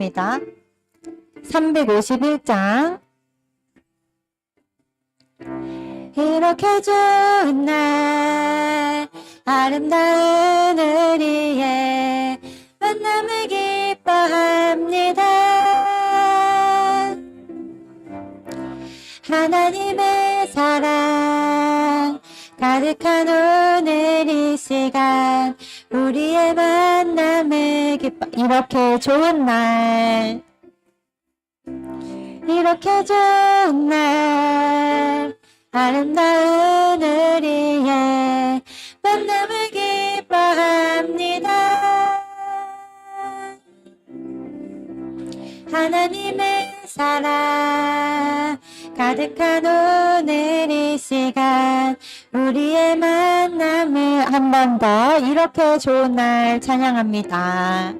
입니다. 351장. 이렇게 좋은 날, 아름다운 우리의 만남을 기뻐합니다. 하나님의 사랑, 가득한 오늘 이 시간, 우리의 만남을 기뻐, 이렇게 좋은 날, 이렇게 좋은 날, 아름다운 우리의 만남을 기뻐합니다. 하나님의 사랑, 가득한 오늘 이 시간, 우리의 만남을 한 번 더 이렇게 좋은 날 찬양합니다.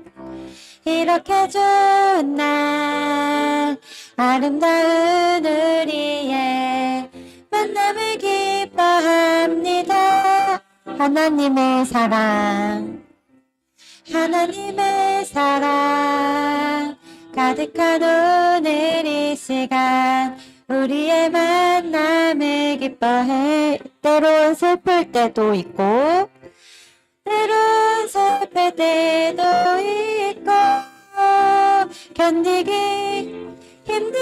이렇게 좋은 날, 아름다운 우리의 만남을 기뻐합니다. 하나님의 사랑, 하나님의 사랑, 가득한 오늘 이 시간, 우리의 만남을 기뻐해. 때론 슬플 때도 있고, 때론 슬플 때도 있고, 견디기 힘든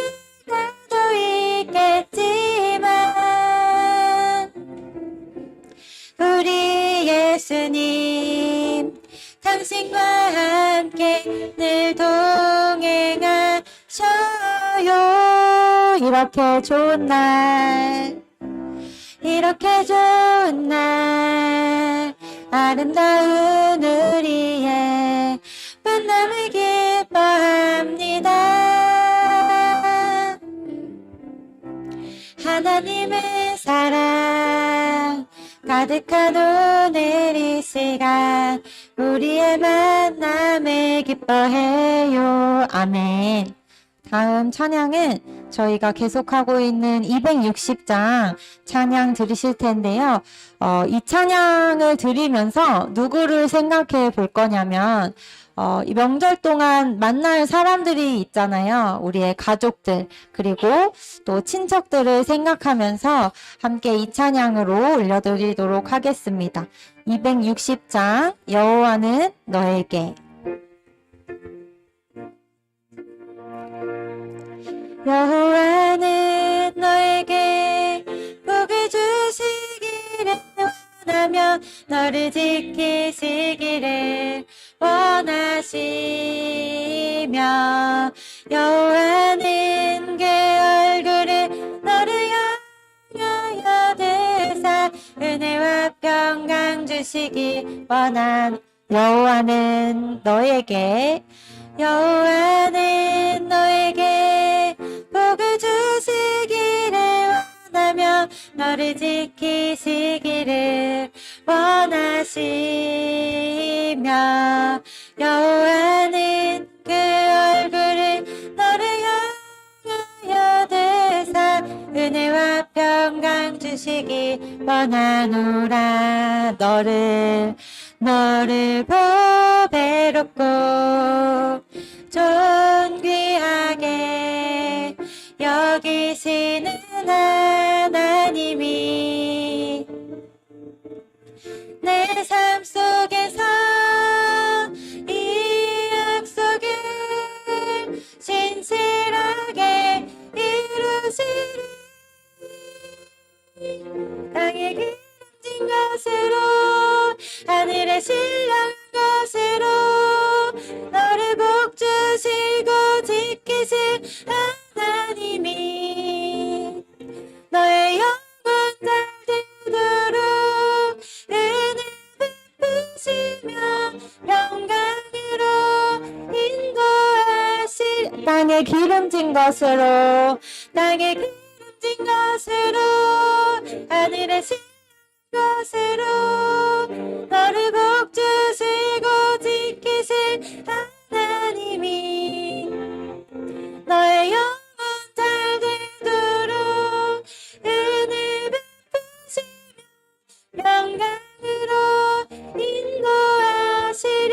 때도 있겠지만, 우리 예수님, 당신과 함께 늘 동행하셔요. 이렇게 좋은 날, 이렇게 좋은 날, 아름다운 우리의 만남을 기뻐합니다. 하나님의 사랑, 가득한 오늘 이 시간, 우리의 만남을 기뻐해요. 아멘. 다음 찬양은 저희가 계속하고 있는 260장 찬양 들으실 텐데요. 어, 이 찬양을 들으면서 누구를 생각해 볼 거냐면, 어, 이 명절 동안 만날 사람들이 있잖아요. 우리의 가족들, 그리고 또 친척들을 생각하면서 함께 이 찬양으로 올려드리도록 하겠습니다. 260장, 여호와는 너에게. 여호와는 너에게 복을 주시기를 원하며 너를 지키시기를 원하시며 여호와는 그 얼굴을 너를 향하여 드사 은혜와 평강 주시기 원한 여호와는 너에게 여호와는 너에게 너를 지키시기를 원하시며 여호와는 그 얼굴을 너를 향하여 드사 은혜와 평강 주시기 원하노라. 너를 너를 보배롭고 땅에 기름진 것으로 땅에 기름진 것으로 하늘에 신 것으로 너를 복주시고 지키실 하나님이 너의 영혼 잘 되도록 은혜 베푸시며 영광으로 인도하시리.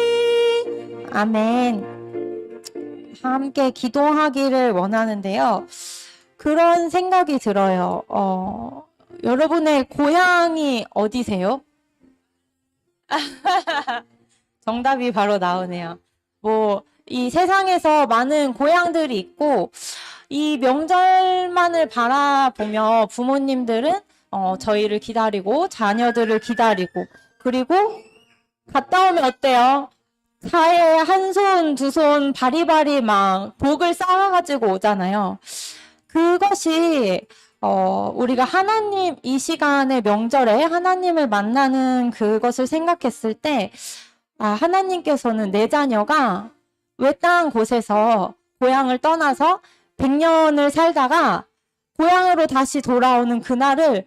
아멘 함께 기도하기를 원하는데요. 그런 생각이 들어요. 어, 여러분의 고향이 어디세요? 정답이 바로 나오네요. 뭐, 이 세상에서 많은 고향들이 있고, 이 명절만을 바라보며 부모님들은 어, 저희를 기다리고, 자녀들을 기다리고, 그리고 갔다 오면 어때요? 사회에 한 손, 두 손, 바리바리 막 복을 쌓아가지고 오잖아요. 그것이 어, 우리가 하나님, 이 시간의 명절에 하나님을 만나는 그것을 생각했을 때, 아, 하나님께서는 내 자녀가 외딴 곳에서 고향을 떠나서 100년을 살다가 고향으로 다시 돌아오는 그날을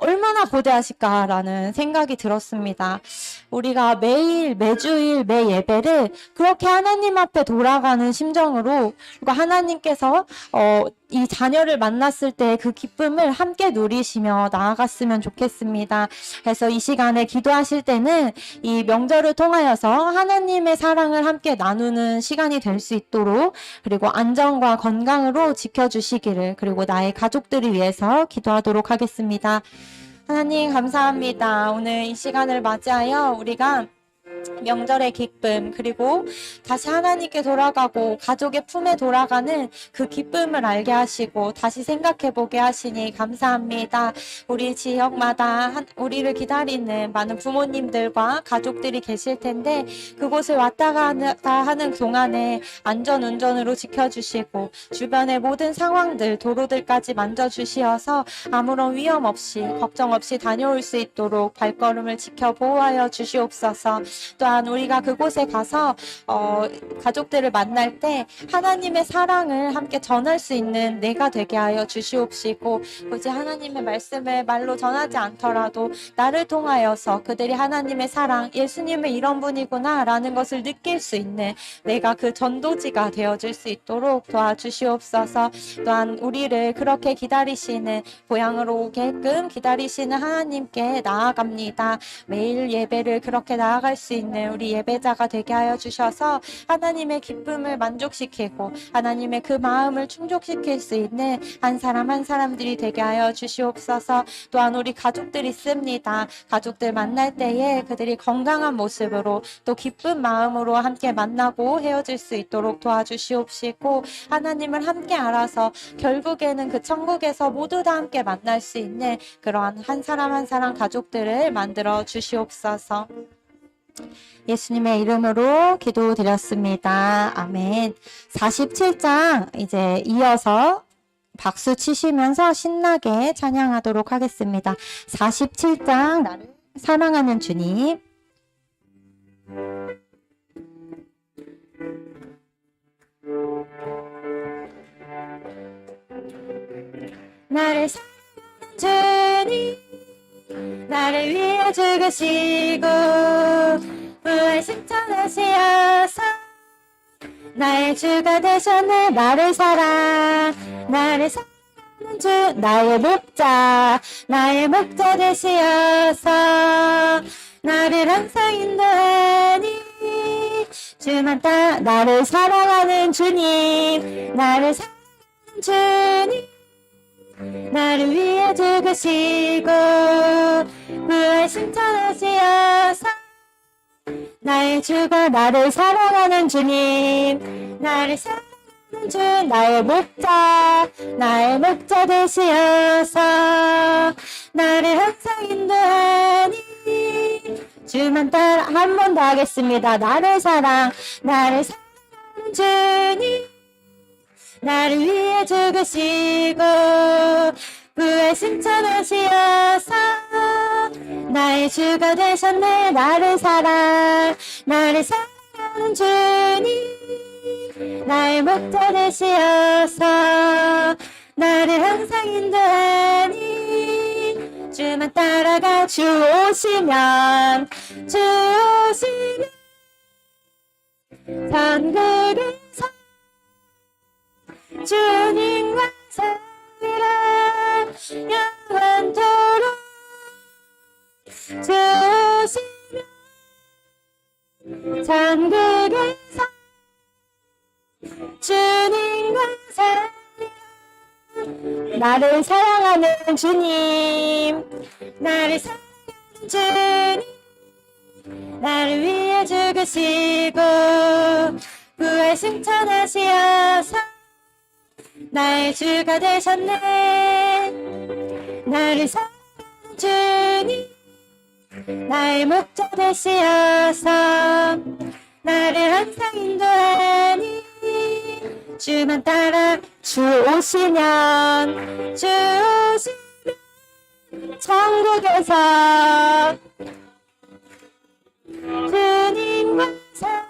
얼마나 고대하실까라는 생각이 들었습니다. 우리가 매일, 매주일, 매 예배를 그렇게 하나님 앞에 돌아가는 심정으로 그리고 하나님께서 어, 이 자녀를 만났을 때 그 기쁨을 함께 누리시며 나아갔으면 좋겠습니다. 그래서 이 시간에 기도하실 때는 이 명절을 통하여서 하나님의 사랑을 함께 나누는 시간이 될 수 있도록 그리고 안전과 건강으로 지켜주시기를 그리고 나의 가족들을 위해서 기도하도록 하겠습니다. 하나님 감사합니다. 오늘 이 시간을 맞이하여 우리가 명절의 기쁨 그리고 다시 하나님께 돌아가고 가족의 품에 돌아가는 그 기쁨을 알게 하시고 다시 생각해 보게 하시니 감사합니다. 우리 지역마다 한- 우리를 기다리는 많은 부모님들과 가족들이 계실 텐데 그곳을 왔다 갔다 하는 동안에 안전 운전으로 지켜주시고 주변의 모든 상황들 도로들까지 만져주시어서 아무런 위험 없이 걱정 없이 다녀올 수 있도록 발걸음을 지켜 보호하여 주시옵소서. 또한 우리가 그곳에 가서 어, 가족들을 만날 때 하나님의 사랑을 함께 전할 수 있는 내가 되게 하여 주시옵시고 굳이 하나님의 말씀을 말로 전하지 않더라도 나를 통하여서 그들이 하나님의 사랑, 예수님은 이런 분이구나라는 것을 느낄 수 있는 내가 그 전도지가 되어줄 수 있도록 도와주시옵소서. 또한 우리를 그렇게 기다리시는 고향으로 오게끔 기다리시는 하나님께 나아갑니다. 매일 예배를 그렇게 나아갈 수 있는 우리 예배자가 되게 하여 주셔서 하나님의 기쁨을 만족시키고 하나님의 그 마음을 충족시킬 수 있는 한 사람 한 사람들이 되게 하여 주시옵소서. 또한 우리 가족들이 있습니다. 가족들 만날 때에 그들이 건강한 모습으로 또 기쁜 마음으로 함께 만나고 헤어질 수 있도록 도와주시옵시고 하나님을 함께 알아서 결국에는 그 천국에서 모두 다 함께 만날 수 있는 그러한 한 사람 한 사람 가족들을 만들어 주시옵소서. 예수님의 이름으로 기도드렸습니다. 아멘. 47장 이제 이어서 박수 치시면서 신나게 찬양하도록 하겠습니다. 47장 나를 사랑하는 주님. 나를 사랑하는 주님 나를 위해 죽으시고 부활 승천하시어서 나의 주가 되셨네 나를 사랑 나를 사랑하는 주 나의 목자 나의 목자 되시어서 나를 항상 인도하니 주만 따 나를 사랑하는 주님 나를 사랑하는 주님 나를 위해 죽으시고 부활 승천하시어서 나의 주가 나를 사랑하는 주님. 나를 사랑하는 주 나의 목자 나의 목자 되시어서 나를 항상 인도하니 주만 따라 한 번 더 하겠습니다. 나를 사랑 나를 사랑하는 주님 나를 위해 죽으시고 부활 승천하시어서 나의 주가 되셨네. 나를 사랑 나를 사랑하는 주님. 나의 목자 되시어서 나를 항상 인도하니 주만 따라가 주 오시면 주 오시면 천국에서 주님과 살리라 영원토록 주시면 천국에서 주 살리라 나를 사랑하는 주님 나를 사랑하는 주님 나를 위해 죽으시고 부활 승천하시어서 나의 주가 되셨네. 나를 사랑하는 주님 나의 목자 되시어서 나를 항상 인도하니 주만 따라 주 오시면 주 오시면 천국에서 주님과 살아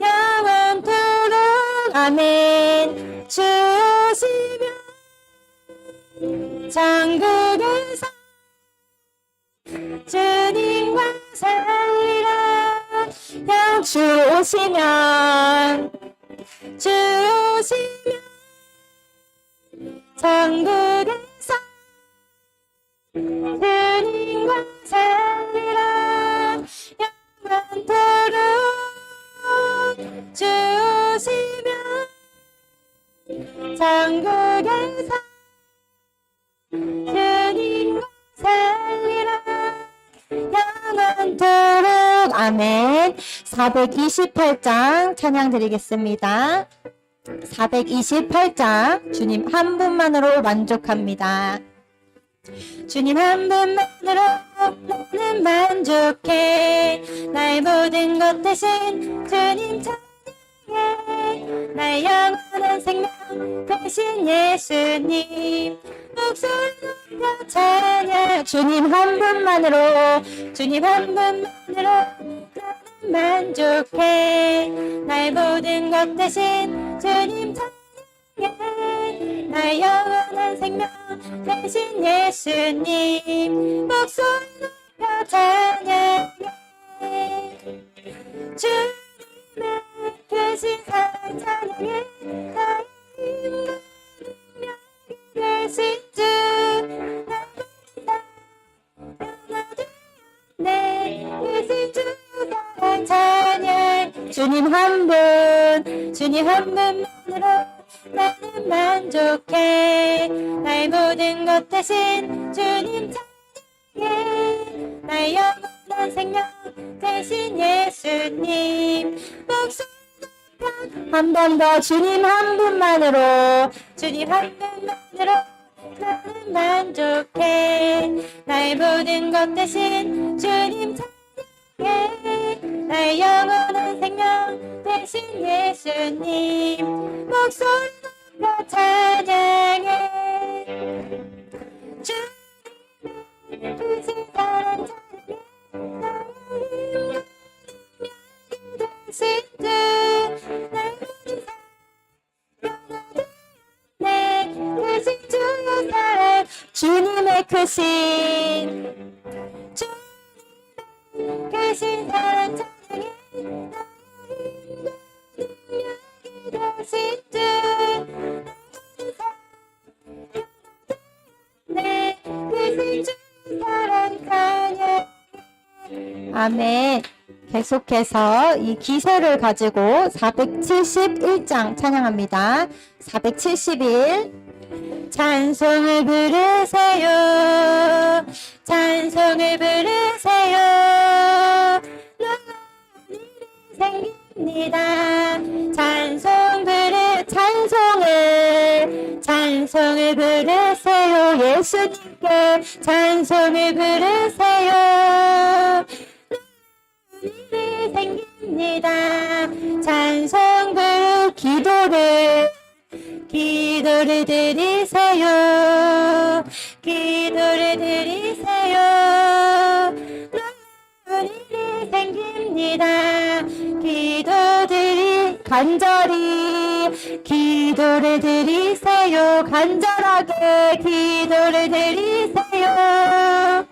영원토록 아멘. 주 오시면 천국에서 주님과 살리라 영주 오시면 주 오시면 천국에서 주님과 428장 찬양 드리겠습니다. 428장 주님 한 분만으로 만족합니다. 주님 한 분만으로 나는 만족해. 나의 모든 것 대신 주님 찬양해. 나의 영원한 생명 대신 예수님. 목소리 높여 찬양. 주님 한 분만으로 주님 한 분만으로 만족해. 나의 모든 것 대신 주님 찬양해. 나의 영원한 생명 대신 예수님. 목소리 높여 찬양해. 주님의 대신 찬양해 나의 힘과 능력이 되신 찬양. 주님 한 분 주님 한 분만으로 나는 만족해. 나의 모든 것 대신 주님 찬양해. 나의 영원한 생명 대신 예수님. 목소리 한번 더 주님 한 분만으로 주님 한 분만으로 나는 만족해. 나의 모든 것 대신 주님 찬양해 나의 영원한 생명 대신 예수님. 목소리 높여 찬양해 아멘 계속해서 이 기세를 가지고 471장 찬양합니다. 471 찬송을 부르세요. 찬송을 부르세요. 생깁니다. 찬송 부르 찬송을 찬송을 부르세요. 예수님께 찬송을 부르세요. 생깁니다. 찬송 부르 기도를 기도를 드리세요. 기도를 드리세요. 놀라운 일이 생깁니다. 기도들이 간절히 기도를 드리세요. 간절하게 기도를 드리세요.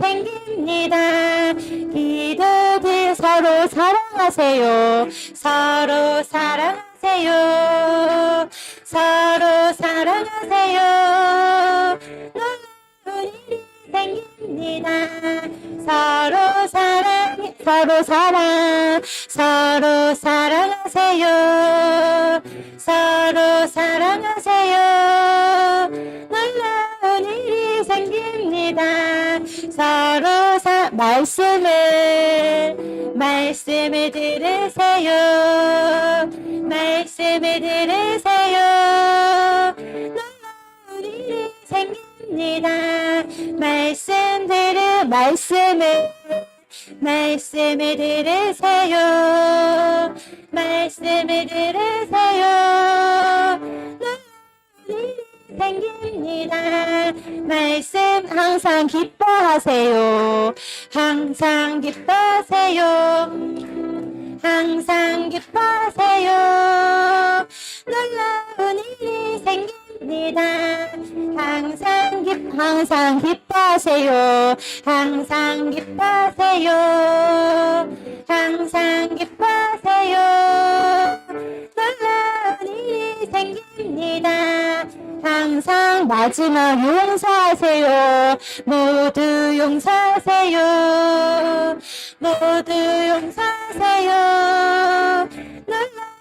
생깁니다. 기도들 서로 사랑하세요. 서로 사랑하세요. 서로 사랑하세요. 놀라운 일이 생깁니다. 서로 사랑, 서로 사랑, 서로 사랑하세요. 들으세요. 말씀을 들으세요. 놀라운 일이 생깁니다. 말씀 들으, 말씀을, 말씀을 들으세요. 말씀을 들으세요. 생깁니다. 말씀 항상 기뻐하세요. 항상 기뻐하세요. 항상 기뻐하세요. 놀라운 일이 생 깁니다. 항상 기 항상 기뻐하세요. 항상 기뻐하세요. 항상 기뻐하세요. 놀라운 일이 생깁니다. 항상 마지막 용서하세요. 모두 용서하세요. 모두 용서하세요. 놀라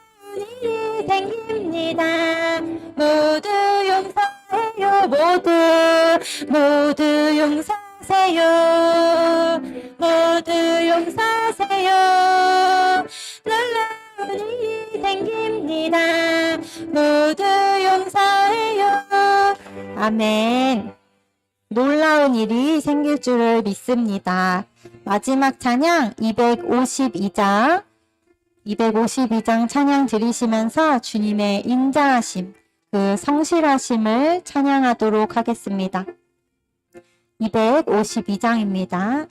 운 일이 생깁니다. 모두 용서해요. 모두 모두 용서하세요. 모두 용서하세요. 놀라운 일이 생깁니다. 모두 용서해요. 아멘. 놀라운 일이 생길 줄을 믿습니다. 마지막 찬양 252장 252장 찬양 들으시면서 주님의 인자하심, 그 성실하심을 찬양하도록 하겠습니다. 252장입니다.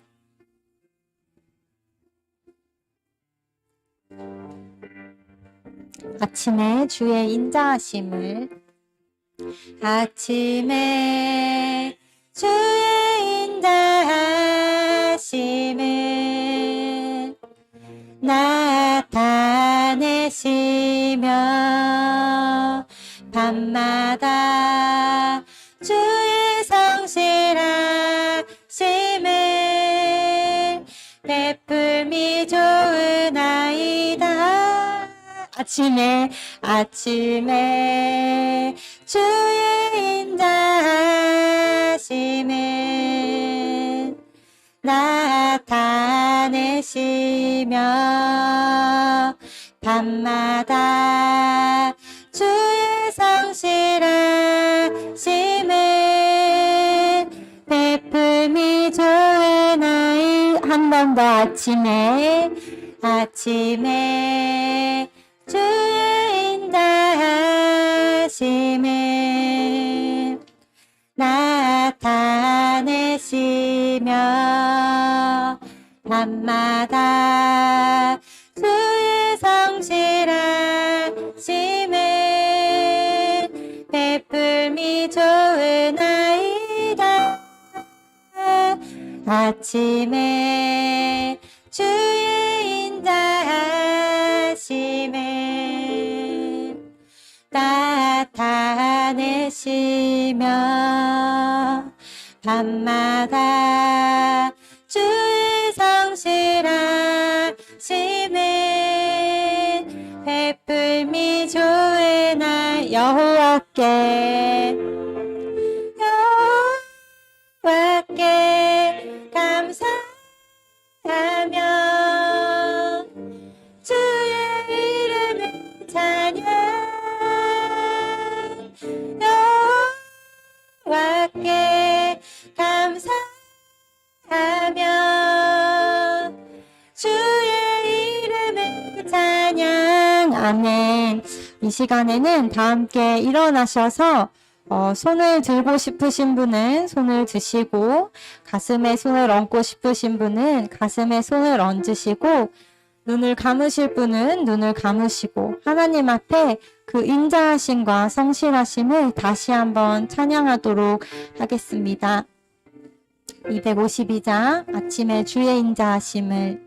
아침에 주의 인자하심을 아침에 주의 인자하심을 나타내시며 밤마다 주의 성실하심을 베풀미 좋으나이다. 아침에 아침에 주의 인자하심을 나타내시며 밤마다 주의 성실하심을 베풀미 좋으나이 한 번 더 아침에 아침에 주의 인자하심을 나타 내시며 밤마다 주의 성실하심을 베풀미 좋으나이다. 아침에 주의 인자하심을 나타내시며 밤마다 주의 성실하심을 베풀미 좋으나 여호와께 여호와께 아멘 이 시간에는 다 함께 일어나셔서 어, 손을 들고 싶으신 분은 손을 드시고 가슴에 손을 얹고 싶으신 분은 가슴에 손을 얹으시고 눈을 감으실 분은 눈을 감으시고 하나님 앞에 그 인자하심과 성실하심을 다시 한번 찬양하도록 하겠습니다. 252장 아침에 주의 인자하심을